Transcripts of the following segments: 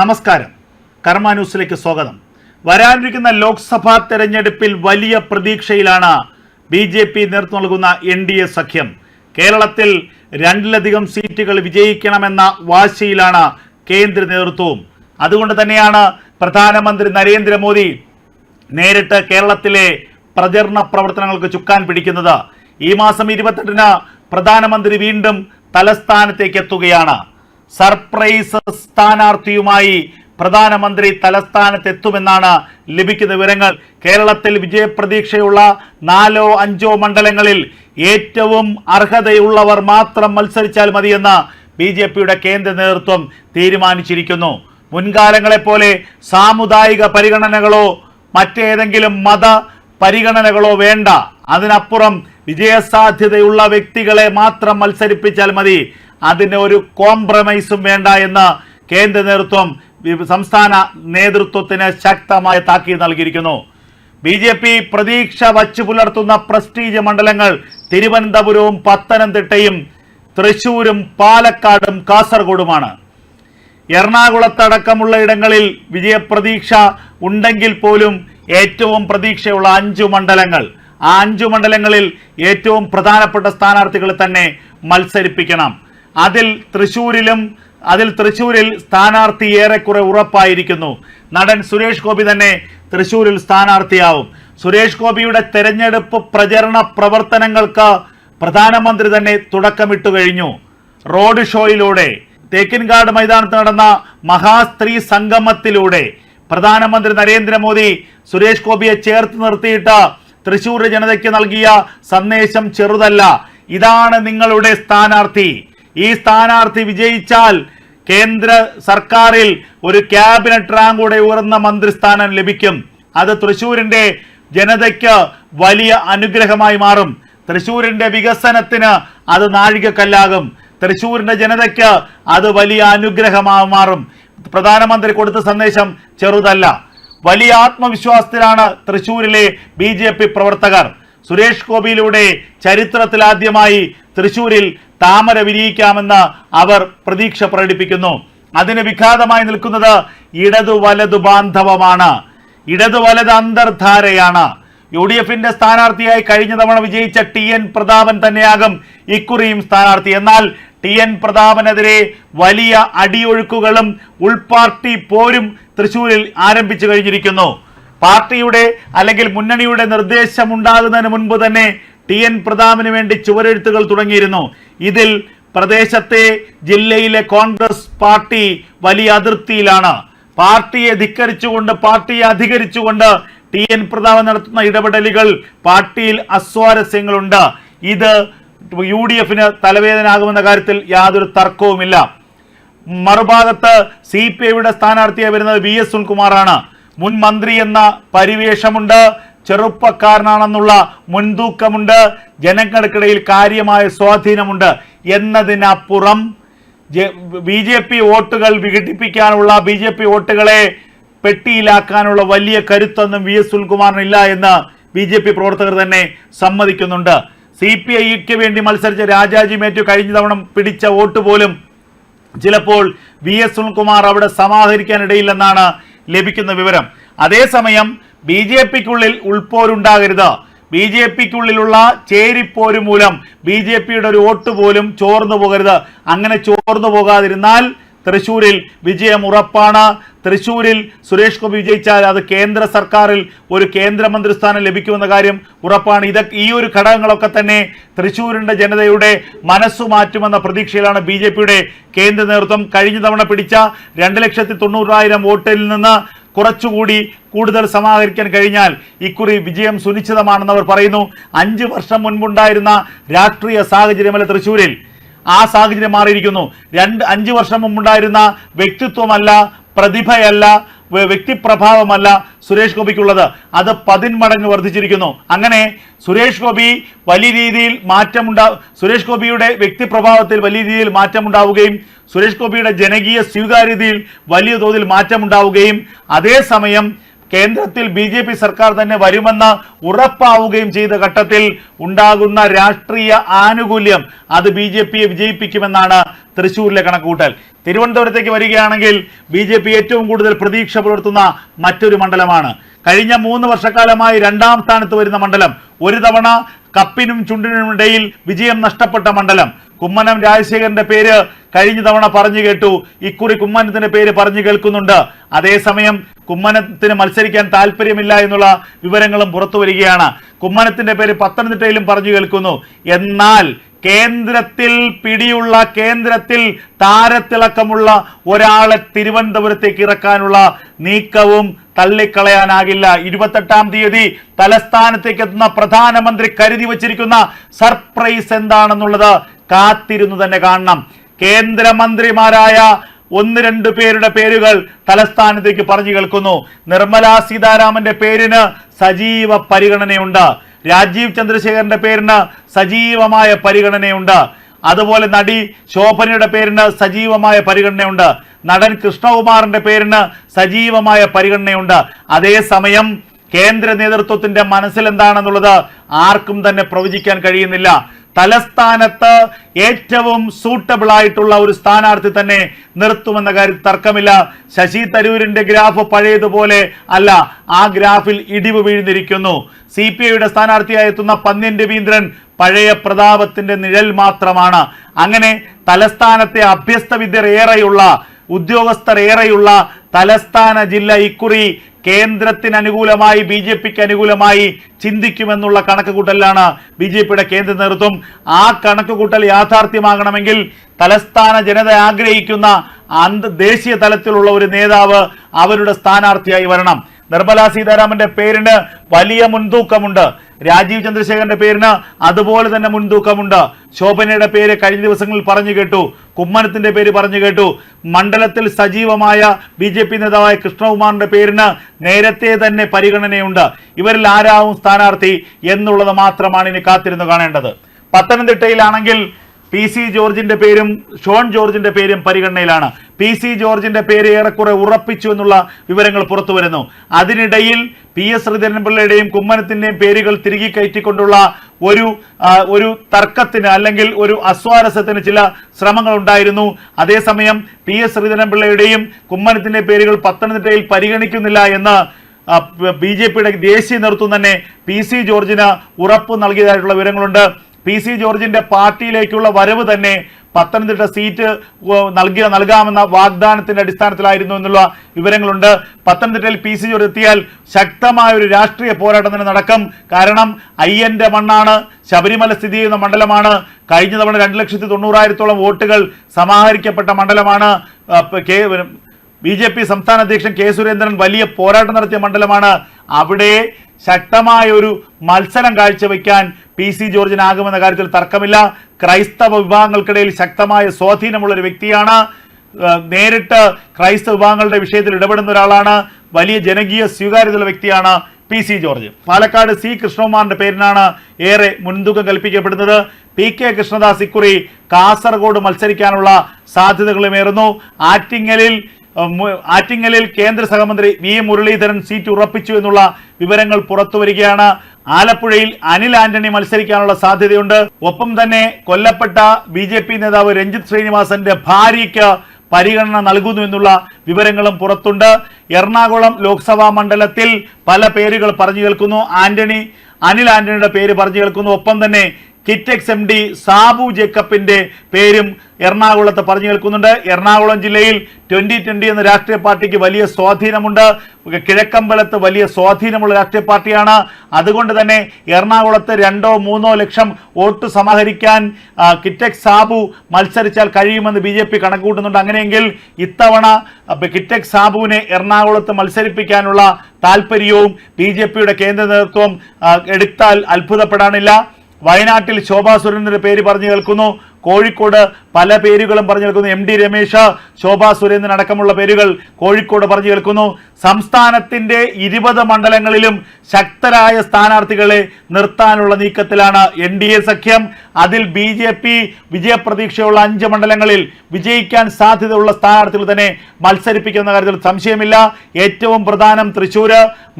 നമസ്കാരം. കർമ്മ ന്യൂസിലേക്ക് സ്വാഗതം. വരാനിരിക്കുന്ന ലോക്സഭാ തെരഞ്ഞെടുപ്പിൽ വലിയ പ്രതീക്ഷയിലാണ് ബി ജെ പി നേതൃത്വം നൽകുന്ന എൻ ഡി എ സഖ്യം. കേരളത്തിൽ രണ്ടിലധികം സീറ്റുകൾ വിജയിക്കണമെന്ന വാശിയിലാണ് കേന്ദ്ര നേതൃത്വവും. അതുകൊണ്ട് തന്നെയാണ് പ്രധാനമന്ത്രി നരേന്ദ്രമോദി നേരിട്ട് കേരളത്തിലെ പ്രചരണ പ്രവർത്തനങ്ങൾക്ക് ചുക്കാൻ പിടിക്കുന്നത്. ഈ മാസം ഇരുപത്തെട്ടിന് പ്രധാനമന്ത്രി വീണ്ടും തലസ്ഥാനത്തേക്ക് എത്തുകയാണ്. സർപ്രൈസ് സ്ഥാനാർത്ഥിയുമായി പ്രധാനമന്ത്രി തലസ്ഥാനത്തെത്തുമെന്നാണ് ലഭിക്കുന്ന വിവരങ്ങൾ. കേരളത്തിൽ വിജയപ്രതീക്ഷയുള്ള നാലോ അഞ്ചോ മണ്ഡലങ്ങളിൽ ഏറ്റവും അർഹതയുള്ളവർ മാത്രം മത്സരിച്ചാൽ മതിയെന്ന് ബി ജെ പിയുടെ കേന്ദ്ര നേതൃത്വം തീരുമാനിച്ചിരിക്കുന്നു. മുൻകാലങ്ങളെപ്പോലെ സാമുദായിക പരിഗണനകളോ മറ്റേതെങ്കിലും മത പരിഗണനകളോ വേണ്ട. അതിനപ്പുറം വിജയസാധ്യതയുള്ള വ്യക്തികളെ മാത്രം മത്സരിപ്പിച്ചാൽ മതി. അതിന് ഒരു കോംപ്രമൈസും വേണ്ട എന്ന് കേന്ദ്ര നേതൃത്വം സംസ്ഥാന നേതൃത്വത്തിന് ശക്തമായ താക്കീത് നൽകിയിരിക്കുന്നു. ബി ജെ പി പ്രതീക്ഷ വച്ചു പുലർത്തുന്ന പ്രസ്റ്റീജ് മണ്ഡലങ്ങൾ തിരുവനന്തപുരവും പത്തനംതിട്ടയും തൃശൂരും പാലക്കാടും കാസർഗോഡുമാണ്. എറണാകുളത്തടക്കമുള്ള ഇടങ്ങളിൽ വിജയപ്രതീക്ഷ ഉണ്ടെങ്കിൽ പോലും ഏറ്റവും പ്രതീക്ഷയുള്ള അഞ്ചു മണ്ഡലങ്ങൾ. ആ അഞ്ചു മണ്ഡലങ്ങളിൽ ഏറ്റവും പ്രധാനപ്പെട്ട സ്ഥാനാർത്ഥികളെ തന്നെ മത്സരിപ്പിക്കണം. അതിൽ തൃശൂരിലും അതിൽ തൃശൂരിൽ സ്ഥാനാർത്ഥി ഏറെക്കുറെ ഉറപ്പായിരിക്കുന്നു. നടൻ സുരേഷ് ഗോപി തന്നെ തൃശൂരിൽ സ്ഥാനാർത്ഥിയാവും. സുരേഷ് ഗോപിയുടെ തെരഞ്ഞെടുപ്പ് പ്രചരണ പ്രവർത്തനങ്ങൾക്ക് പ്രധാനമന്ത്രി തന്നെ തുടക്കമിട്ടു കഴിഞ്ഞു. റോഡ് ഷോയിലൂടെ തേക്കിൻകാട് മൈതാനത്ത് നടന്ന മഹാസ്ത്രീ സംഗമത്തിലൂടെ പ്രധാനമന്ത്രി നരേന്ദ്രമോദി സുരേഷ് ഗോപിയെ ചേർത്ത് നിർത്തിയിട്ട് തൃശൂർ ജനതയ്ക്ക് നൽകിയ സന്ദേശം ചെറുതല്ല. ഇതാണ് നിങ്ങളുടെ സ്ഥാനാർത്ഥി. ഈ സ്ഥാനാർത്ഥി വിജയിച്ചാൽ കേന്ദ്ര സർക്കാരിൽ ഒരു ക്യാബിനറ്റ് റാങ്ക് കൂടെ ഉയർന്ന മന്ത്രിസ്ഥാനം ലഭിക്കും. അത് തൃശൂരിന്റെ ജനതയ്ക്ക് വലിയ അനുഗ്രഹമായി മാറും. തൃശൂരിന്റെ വികസനത്തിന് അത് നാഴികക്കല്ലാകും. തൃശൂരിന്റെ ജനതയ്ക്ക് അത് വലിയ അനുഗ്രഹമായി മാറും. പ്രധാനമന്ത്രി കൊടുത്ത സന്ദേശം ചെറുതല്ല. വലിയ ആത്മവിശ്വാസത്തിലാണ് തൃശൂരിലെ ബി പ്രവർത്തകർ. സുരേഷ് ഗോപിയിലൂടെ ചരിത്രത്തിലാദ്യമായി തൃശൂരിൽ താമര വിരിയിക്കാമെന്ന് അവർ പ്രതീക്ഷ പ്രകടിപ്പിക്കുന്നു. അതിന് വിഘാതമായി നിൽക്കുന്നത് ഇടതു വലതു ബാന്ധവമാണ്. ഇടതു വലത് അന്തർധാരയാണ്. യു ഡി എഫിന്റെ സ്ഥാനാർത്ഥിയായി കഴിഞ്ഞ തവണ വിജയിച്ച ടി എൻ പ്രതാപൻ തന്നെയാകും ഇക്കുറിയും സ്ഥാനാർത്ഥി. എന്നാൽ ടി എൻ പ്രതാപനെതിരെ വലിയ അടിയൊഴുക്കുകളും ഉൾപാർട്ടി പോരും തൃശൂരിൽ ആരംഭിച്ചു കഴിഞ്ഞിരിക്കുന്നു. പാർട്ടിയുടെ അല്ലെങ്കിൽ മുന്നണിയുടെ നിർദ്ദേശം നിർദ്ദേശമുണ്ടാകുന്നതിന് മുൻപ് തന്നെ ടി എൻ പ്രതാപിന് വേണ്ടി ചുവരെഴുത്തുകൾ തുടങ്ങിയിരുന്നു. ഇതിൽ പ്രദേശത്തെ ജില്ലയിലെ കോൺഗ്രസ് പാർട്ടി വലിയ അതിർത്തിയിലാണ്. പാർട്ടിയെ ധിക്കരിച്ചുകൊണ്ട് പാർട്ടിയെ അധികരിച്ചുകൊണ്ട് ടി എൻ പ്രതാപ് നടത്തുന്ന ഇടപെടലുകൾ പാർട്ടിയിൽ അസ്വാരസ്യങ്ങളുണ്ട്. ഇത് യു ഡി എഫിന് തലവേദനാകുമെന്ന കാര്യത്തിൽ യാതൊരു തർക്കവുമില്ല. മറുഭാഗത്ത് സി പി ഐയുടെ സ്ഥാനാർത്ഥിയായി വരുന്നത് വി എസ് സുനിൽകുമാറാണ്. മുൻ മന്ത്രി എന്ന പരിവേഷമുണ്ട്. ചെറുപ്പക്കാരനാണെന്നുള്ള മുൻതൂക്കമുണ്ട്. ജനങ്ങൾക്കിടയിൽ കാര്യമായ സ്വാധീനമുണ്ട് എന്നതിനപ്പുറം ബി ജെ പി വോട്ടുകൾ വിഘടിപ്പിക്കാനുള്ള ബി ജെ പി വോട്ടുകളെ പെട്ടിയിലാക്കാനുള്ള വലിയ കരുത്തൊന്നും വി എസ് സുനിൽകുമാറിനില്ല എന്ന് ബി ജെ പി പ്രവർത്തകർ തന്നെ സമ്മതിക്കുന്നുണ്ട്. സി പി ഐക്ക് വേണ്ടി മത്സരിച്ച രാജാജി മേറ്റു കഴിഞ്ഞ തവണ പിടിച്ച വോട്ട് പോലും ചിലപ്പോൾ വി എസ് സുനിൽകുമാർ അവിടെ സമാഹരിക്കാനിടയില്ലെന്നാണ് ലഭിക്കുന്ന വിവരം. അതേസമയം ബി ജെ പിക്കുള്ളിൽ ഉൾപ്പോരുണ്ടാകരുത് ബി ജെ പിക്കുള്ളിലുള്ള ചേരിപ്പോര് മൂലം ബി ജെ പിയുടെ ഒരു വോട്ട് പോലും ചോർന്നു പോകരുത്. അങ്ങനെ ചോർന്നു പോകാതിരുന്നാൽ തൃശൂരിൽ വിജയം ഉറപ്പാണ്. തൃശൂരിൽ സുരേഷ് ഗോപി വിജയിച്ചാൽ അത് കേന്ദ്ര സർക്കാരിൽ ഒരു കേന്ദ്രമന്ത്രി സ്ഥാനം ലഭിക്കുമെന്ന കാര്യം ഉറപ്പാണ്. ഇത ഈ ഒരു ഘടകങ്ങളൊക്കെ തന്നെ തൃശ്ശൂരിന്റെ ജനതയുടെ മനസ്സു മാറ്റുമെന്ന പ്രതീക്ഷയിലാണ് ബി ജെ പിയുടെ കേന്ദ്ര നേതൃത്വം കഴിഞ്ഞ തവണ പിടിച്ച രണ്ട് ലക്ഷത്തി തൊണ്ണൂറായിരം വോട്ടിൽ നിന്ന് കുറച്ചുകൂടി കൂടുതൽ സമാഹരിക്കാൻ കഴിഞ്ഞാൽ ഇക്കുറി വിജയം സുനിശ്ചിതമാണെന്ന് അവർ പറയുന്നു. അഞ്ച് വർഷം മുൻപുണ്ടായിരുന്ന രാഷ്ട്രീയ സാഹചര്യമല്ല തൃശ്ശൂരിൽ ആ സാഹചര്യം മാറിയിരിക്കുന്നു. രണ്ട് അഞ്ച് വർഷം മുമ്പുണ്ടായിരുന്ന വ്യക്തിത്വമല്ല പ്രതിഭയല്ല വ്യക്തിപ്രഭാവമല്ല സുരേഷ് ഗോപിക്കുള്ളത്. അത് പതിന്മടങ്ങ് വർദ്ധിച്ചിരിക്കുന്നു. അങ്ങനെ സുരേഷ് ഗോപി വലിയ രീതിയിൽ മാറ്റമുണ്ടാ സുരേഷ് ഗോപിയുടെ വ്യക്തിപ്രഭാവത്തിൽ വലിയ രീതിയിൽ മാറ്റമുണ്ടാവുകയും സുരേഷ് ഗോപിയുടെ ജനകീയ സ്വീകാര്യതയിൽ വലിയ തോതിൽ മാറ്റമുണ്ടാവുകയും അതേസമയം കേന്ദ്രത്തിൽ ബി ജെ പി സർക്കാർ തന്നെ വരുമെന്ന് ഉറപ്പാവുകയും ചെയ്ത ഘട്ടത്തിൽ ഉണ്ടാകുന്ന രാഷ്ട്രീയ ആനുകൂല്യം അത് ബി ജെ പിയെ വിജയിപ്പിക്കുമെന്നാണ് തൃശ്ശൂരിലെ കണക്കുകൂട്ടൽ. തിരുവനന്തപുരത്തേക്ക് വരികയാണെങ്കിൽ ബി ജെ പി ഏറ്റവും കൂടുതൽ പ്രതീക്ഷ പുലർത്തുന്ന മറ്റൊരു മണ്ഡലമാണ്. കഴിഞ്ഞ മൂന്ന് വർഷക്കാലമായി രണ്ടാം സ്ഥാനത്ത് വരുന്ന മണ്ഡലം ഒരു തവണ കപ്പിനും ചുണ്ടിനും ഇടയിൽ വിജയം നഷ്ടപ്പെട്ട മണ്ഡലം. കുമ്മനം രാജശേഖരന്റെ പേര് കഴിഞ്ഞ തവണ പറഞ്ഞു കേട്ടു. ഇക്കുറി കുമ്മനത്തിന്റെ പേര് പറഞ്ഞു കേൾക്കുന്നുണ്ട്. അതേസമയം കുമ്മനത്തിന് മത്സരിക്കാൻ താല്പര്യമില്ല എന്നുള്ള വിവരങ്ങളും പുറത്തു വരികയാണ്. കുമ്മനത്തിന്റെ പേര് പത്തനംതിട്ടയിലും പറഞ്ഞു കേൾക്കുന്നു. എന്നാൽ കേന്ദ്രത്തിൽ പിടിയുള്ള കേന്ദ്രത്തിൽ താരത്തിളക്കമുള്ള ഒരാളെ തിരുവനന്തപുരത്തേക്ക് ഇറക്കാനുള്ള നീക്കവും തള്ളിക്കളയാനാകില്ല. ഇരുപത്തെട്ടാം തീയതി തലസ്ഥാനത്തേക്ക് എത്തുന്ന പ്രധാനമന്ത്രി കരുതി വച്ചിരിക്കുന്ന സർപ്രൈസ് എന്താണെന്നുള്ളത് കാത്തിരുന്നു തന്നെ കാണണം. കേന്ദ്രമന്ത്രിമാരായ ഒന്ന് രണ്ട് പേരുടെ പേരുകൾ തലസ്ഥാനത്തേക്ക് പറഞ്ഞു കേൾക്കുന്നു. നിർമ്മല സീതാരാമന്റെ പേരിന് സജീവ പരിഗണനയുണ്ട്. രാജീവ് ചന്ദ്രശേഖരന്റെ പേരിന് സജീവമായ പരിഗണനയുണ്ട്. അതുപോലെ നടി ശോഭനയുടെ പേരിന് സജീവമായ പരിഗണനയുണ്ട്. നടൻ കൃഷ്ണകുമാറിന്റെ പേരിന് സജീവമായ പരിഗണനയുണ്ട്. അതേസമയം കേന്ദ്ര നേതൃത്വത്തിന്റെ മനസ്സിൽ എന്താണെന്നുള്ളത് ആർക്കും തന്നെ പ്രവചിക്കാൻ കഴിയുന്നില്ല. തലസ്ഥാനത്ത് ഏറ്റവും സൂട്ടബിൾ ആയിട്ടുള്ള ഒരു സ്ഥാനാർത്ഥി തന്നെ നിർത്തുമെന്ന കാര്യത്തിൽ തർക്കമില്ല. ശശി തരൂരിന്റെ ഗ്രാഫ് പഴയതുപോലെ അല്ല. ആ ഗ്രാഫിൽ ഇടിവ് വീഴ്ന്നിരിക്കുന്നു. സി പി ഐയുടെ സ്ഥാനാർത്ഥിയായി എത്തുന്ന പന്ന്യൻ രവീന്ദ്രൻ പഴയ പ്രതാപത്തിന്റെ നിഴൽ മാത്രമാണ്. അങ്ങനെ തലസ്ഥാനത്തെ അഭ്യസ്ത വിദ്യർ ഏറെയുള്ള ഉദ്യോഗസ്ഥർ ഏറെയുള്ള തലസ്ഥാന ജില്ല ഇക്കുറി കേന്ദ്രത്തിന് അനുകൂലമായി ബി ജെ പിക്ക് അനുകൂലമായി ചിന്തിക്കുമെന്നുള്ള കണക്കുകൂട്ടലാണ് ബി ജെ പിയുടെ കേന്ദ്ര നേതൃത്വം ആ കണക്കുകൂട്ടൽ യാഥാർത്ഥ്യമാകണമെങ്കിൽ തലസ്ഥാന ജനത ആഗ്രഹിക്കുന്ന അന്ത ദേശീയ തലത്തിലുള്ള ഒരു നേതാവ് അവരുടെ സ്ഥാനാർത്ഥിയായി വരണം. നിർമ്മല സീതാരാമന്റെ പേരിന് വലിയ മുൻതൂക്കമുണ്ട്. രാജീവ് ചന്ദ്രശേഖരന്റെ പേരിന് അതുപോലെ തന്നെ മുൻതൂക്കമുണ്ട്. ശോഭനയുടെ പേര് കഴിഞ്ഞ ദിവസങ്ങളിൽ പറഞ്ഞു കേട്ടു. കുമ്മനത്തിന്റെ പേര് പറഞ്ഞു കേട്ടു. മണ്ഡലത്തിൽ സജീവമായ ബി ജെ പി നേതാവായ കൃഷ്ണകുമാറിന്റെ പേരിന് നേരത്തെ തന്നെ പരിഗണനയുണ്ട്. ഇവരിൽ ആരാവും സ്ഥാനാർത്ഥി എന്നുള്ളത് മാത്രമാണ് ഇനി കാത്തിരുന്ന് കാണേണ്ടത്. പത്തനംതിട്ടയിലാണെങ്കിൽ പി സി ജോർജിന്റെ പേരും ഷോൺ ജോർജിന്റെ പേരും പരിഗണനയിലാണ്. പി സി ജോർജിന്റെ പേര് ഏറെക്കുറെ ഉറപ്പിച്ചു എന്നുള്ള വിവരങ്ങൾ പുറത്തു വരുന്നു. അതിനിടയിൽ പി എസ് ശ്രീധരൻപിള്ളയുടെയും കുമ്മനത്തിന്റെയും പേരുകൾ തിരികെ കയറ്റിക്കൊണ്ടുള്ള ഒരു ഒരു തർക്കത്തിന് അല്ലെങ്കിൽ ഒരു അസ്വാരസ്യത്തിന് ചില ശ്രമങ്ങൾ ഉണ്ടായിരുന്നു. അതേസമയം പി എസ് ശ്രീധരൻപിള്ളയുടെയും കുമ്മനത്തിന്റെ പേരുകൾ പത്തനംതിട്ടയിൽ പരിഗണിക്കുന്നില്ല എന്ന് ബി ജെ പിയുടെ ദേശീയ നേതൃത്വം തന്നെ പി സി ജോർജിന് ഉറപ്പ് നൽകിയതായിട്ടുള്ള വിവരങ്ങളുണ്ട്. പി സി ജോർജിന്റെ പാർട്ടിയിലേക്കുള്ള വരവ് തന്നെ പത്തനംതിട്ട സീറ്റ് നൽകി നൽകാമെന്ന വാഗ്ദാനത്തിന്റെ അടിസ്ഥാനത്തിലായിരുന്നു എന്നുള്ള വിവരങ്ങളുണ്ട്. പത്തനംതിട്ടയിൽ പി സി ജോർജ് എത്തിയാൽ ശക്തമായ ഒരു രാഷ്ട്രീയ പോരാട്ടം തന്നെ നടക്കും. കാരണം അയ്യന്റെ മണ്ണാണ് ശബരിമല സ്ഥിതി ചെയ്യുന്ന മണ്ഡലമാണ്. കഴിഞ്ഞ തവണ രണ്ട് ലക്ഷത്തി തൊണ്ണൂറായിരത്തോളം വോട്ടുകൾ സമാഹരിക്കപ്പെട്ട മണ്ഡലമാണ് ബി ജെ പി സംസ്ഥാന അധ്യക്ഷൻ കെ സുരേന്ദ്രൻ വലിയ പോരാട്ടം നടത്തിയ മണ്ഡലമാണ്. അവിടെ ശക്തമായ ഒരു മത്സരം കാഴ്ചവെക്കാൻ പി സി ജോർജിനാകുമെന്ന കാര്യത്തിൽ തർക്കമില്ല. ക്രൈസ്തവ വിഭാഗങ്ങൾക്കിടയിൽ ശക്തമായ സ്വാധീനമുള്ള ഒരു വ്യക്തിയാണ് നേരിട്ട് ക്രൈസ്തവ വിഭാഗങ്ങളുടെ വിഷയത്തിൽ ഇടപെടുന്ന ഒരാളാണ്. വലിയ ജനകീയ സ്വീകാര്യതയുള്ള വ്യക്തിയാണ് P C George. Palakkad C കൃഷ്ണകുമാറിന്റെ പേരിനാണ് ഏറെ മുൻതൂക്കം കൽപ്പിക്കപ്പെടുന്നത്. പി കെ കൃഷ്ണദാസ് ഇക്കുറി കാസർഗോഡ് മത്സരിക്കാനുള്ള സാധ്യതകളുമേറുന്നു. ആറ്റിങ്ങലിൽ ആറ്റിങ്ങലിൽ കേന്ദ്ര സഹമന്ത്രി വി മുരളീധരൻ സീറ്റ് ഉറപ്പിച്ചു എന്നുള്ള വിവരങ്ങൾ പുറത്തു വരികയാണ്. ആലപ്പുഴയിൽ അനിൽ ആന്റണി മത്സരിക്കാനുള്ള സാധ്യതയുണ്ട്. ഒപ്പം തന്നെ കൊല്ലപ്പെട്ട ബി നേതാവ് രഞ്ജിത്ത് ശ്രീനിവാസന്റെ ഭാര്യയ്ക്ക് പരിഗണന നൽകുന്നു എന്നുള്ള വിവരങ്ങളും പുറത്തുണ്ട്. എറണാകുളം ലോക്സഭാ മണ്ഡലത്തിൽ പല പേരുകൾ പറഞ്ഞു കേൾക്കുന്നു. ആന്റണി അനിൽ ആന്റണിയുടെ പേര് പറഞ്ഞു കേൾക്കുന്നു. ഒപ്പം തന്നെ കിറ്റെക്സ് എം ഡി സാബു ജേക്കബിന്റെ പേരും എറണാകുളത്ത് പറഞ്ഞു കേൾക്കുന്നുണ്ട്. എറണാകുളം ജില്ലയിൽ ട്വന്റി ട്വന്റി എന്ന രാഷ്ട്രീയ പാർട്ടിക്ക് വലിയ സ്വാധീനമുണ്ട്. കിഴക്കമ്പലത്ത് വലിയ സ്വാധീനമുള്ള രാഷ്ട്രീയ പാർട്ടിയാണ്. അതുകൊണ്ട് തന്നെ എറണാകുളത്ത് രണ്ടോ മൂന്നോ ലക്ഷം വോട്ട് സമാഹരിക്കാൻ കിറ്റെക് സാബു മത്സരിച്ചാൽ കഴിയുമെന്ന് ബി ജെ പി കണക്കുകൂട്ടുന്നുണ്ട്. അങ്ങനെയെങ്കിൽ ഇത്തവണ കിറ്റെക് സാബുവിനെ എറണാകുളത്ത് മത്സരിപ്പിക്കാനുള്ള താല്പര്യവും ബി കേന്ദ്ര നേതൃത്വം എടുത്താൽ അത്ഭുതപ്പെടാനില്ല. വയനാട്ടിൽ ശോഭാ സുരേന്ദ്രന്റെ പേര് പറഞ്ഞു കേൾക്കുന്നു. കോഴിക്കോട് പല പേരുകളും പറഞ്ഞു കേൾക്കുന്നു. എം ഡി രമേശ് ശോഭാ സുരേന്ദ്രൻ അടക്കമുള്ള പേരുകൾ കോഴിക്കോട് പറഞ്ഞു കേൾക്കുന്നു. സംസ്ഥാനത്തിന്റെ ഇരുപത് മണ്ഡലങ്ങളിലും ശക്തരായ സ്ഥാനാർത്ഥികളെ നിർത്താനുള്ള നീക്കത്തിലാണ് എൻ ഡി എ സഖ്യം. അതിൽ ബി ജെ പി വിജയപ്രതീക്ഷയുള്ള അഞ്ച് മണ്ഡലങ്ങളിൽ വിജയിക്കാൻ സാധ്യതയുള്ള സ്ഥാനാർത്ഥികൾ തന്നെ മത്സരിപ്പിക്കുന്ന കാര്യത്തിൽ സംശയമില്ല. ഏറ്റവും പ്രധാനം തൃശൂർ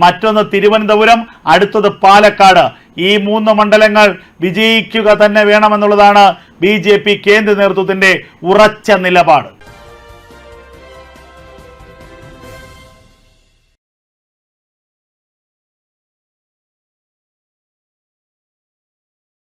മറ്റൊന്ന് തിരുവനന്തപുരം അടുത്തത് പാലക്കാട്. ഈ മൂന്ന് മണ്ഡലങ്ങൾ വിജയിക്കുക തന്നെ വേണമെന്നുള്ളതാണ് ബി കേന്ദ്ര നേതൃത്വത്തിന്റെ ഉറച്ച നിലപാട്.